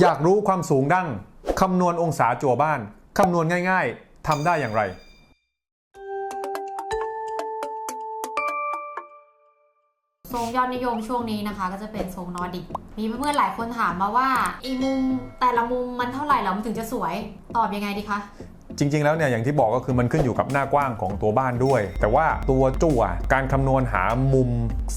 อยากรู้ความสูงดั้งคำนวณองศาจั่วบ้านคำนวณง่าย ๆทำได้อย่างไร ทรงยอดนิยมช่วงนี้นะคะ ก็จะเป็นทรงนอร์ดิก มีเพื่อนๆหลายคนถามมาว่าอีมุมแต่ละมุมมันเท่าไหร่แล้วมันถึงจะสวยตอบยังไงดีคะ จริง ๆ แล้วเนี่ยอย่างที่บอกก็คือมันขึ้นอยู่กับหน้ากว้างของตัวบ้านด้วย แต่ว่าตัวจั่วการคำนวณหามุม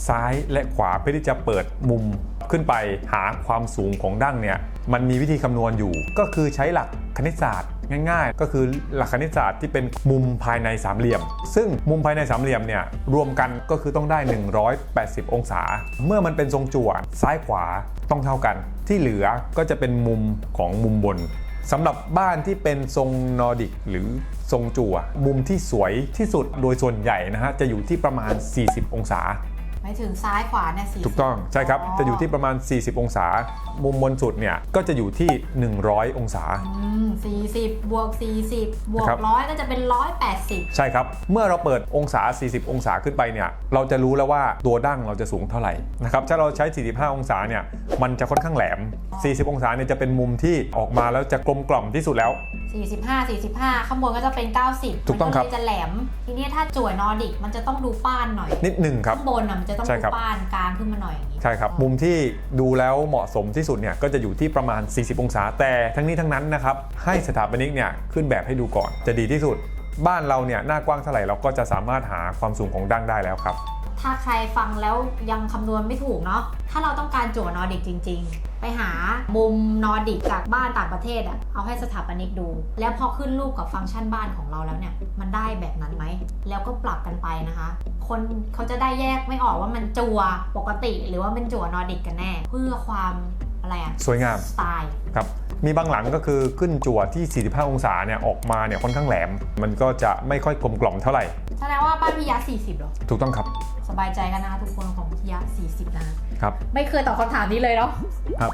ซ้ายและขวาเพื่อที่จะเปิดมุมขึ้นไปหาความสูงของดั้งเนี่ยมันมีวิธีคำนวณอยู่ ก็คือใช้หลักคณิตศาสตร์ง่ายๆ ก็คือหลักคณิตศาสตร์ที่เป็นมุมภายในสามเหลี่ยม ซึ่งมุมภายในสามเหลี่ยมเนี่ยรวมกันก็คือต้องได้ 180 องศา เมื่อมันเป็นทรงจั่วซ้ายขวาต้องเท่ากัน ที่เหลือก็จะเป็นมุมของมุมบนสำหรับบ้านที่เป็นทรงนอร์ดิกหรือทรงจั่ว มุมที่สวยที่สุดโดยส่วนใหญ่นะฮะจะอยู่ที่ประมาณ 40 องศา หมายถึงซ้ายขวาเนี่ยสี่ถูกต้องใช่ครับ จะอยู่ที่ประมาณ 40 องศา มุมบนสุดเนี่ยก็จะอยู่ที่ 100 องศาสี่สิบบวกสี่สิบบวครักบร้อยก็จะเป็นร้อยแปดสิบใช่ครับ เมื่อเราเปิดองศา 40 องศาขึ้นไปเนี่ยเราจะรู้แล้วว่าตัวดั้งเราจะสูงเท่าไหร่นะครับถ้าเราใช้ 45 องศาเนี่ยมันจะค่อนข้างแหลม 40 องศาเนี่ยจะเป็นมุมที่ออกมาแล้วจะกลมกล่อมที่สุดแล้วสี่สิบห้าสี่สิบห้าข้างบนก็จะเป็นเก้าสิบถูกต้องครับ มันก็เลยจะแหลม ทีนี้ถ้าจั่วนอร์ดิกมันจะต้องดูป้านหน่อยนิดหนึ่งครับ ข้างบนอะมันจะต้องใช่ดูครับ ป้านกลางขึ้นมาหน่อยอย่างนี้ใช่ครับ มุมที่ดูแล้วเหมาะสมที่สุดเนี่ยก็จะอยู่ที่ประมาณ 40 องศา แต่ทั้งนี้ทั้งนั้นนะครับ ให้สถาปนิกเนี่ยขึ้นแบบให้ดูก่อนจะดีที่สุด บ้านเราเนี่ยหน้ากว้างเท่าไหร่เราก็จะสามารถหาความสูงของดั้งได้แล้วครับ ถ้าใครฟังแล้วยังคำนวณไม่ถูกเนาะถ้าเราต้องการจั่วนอร์ดิกจริง ๆ ไปหามุมนอร์ดิกจากบ้านต่างประเทศอะเอาให้สถาปนิกดู แล้วพอขึ้นรูปกับฟังก์ชันบ้านของเราแล้วเนี่ย มันได้แบบนั้นไหม แล้วก็ปรับกันไปนะคะ คนเขาจะได้แยกไม่ออกว่ามันจั่วปกติ หรือว่าเป็นจั่วนอร์ดิกกันแน่ เพื่อความอะไรอะสวยงามสไตล์ครับ มีบางหลังก็คือขึ้นจั่วที่ 45 องศาเนี่ยออกมาเนี่ยค่อนข้างแหลม มันก็จะไม่ค่อยกลมกล่อมเท่าไหร่แสดงว่าบ้านพิยะ40เหรอ ถูกต้องครับ สบายใจกันนะคะทุกคนของพิยะ40 นะคะ ครับ ไม่เคยตอบคำถามนี้เลยเนาะ ครับ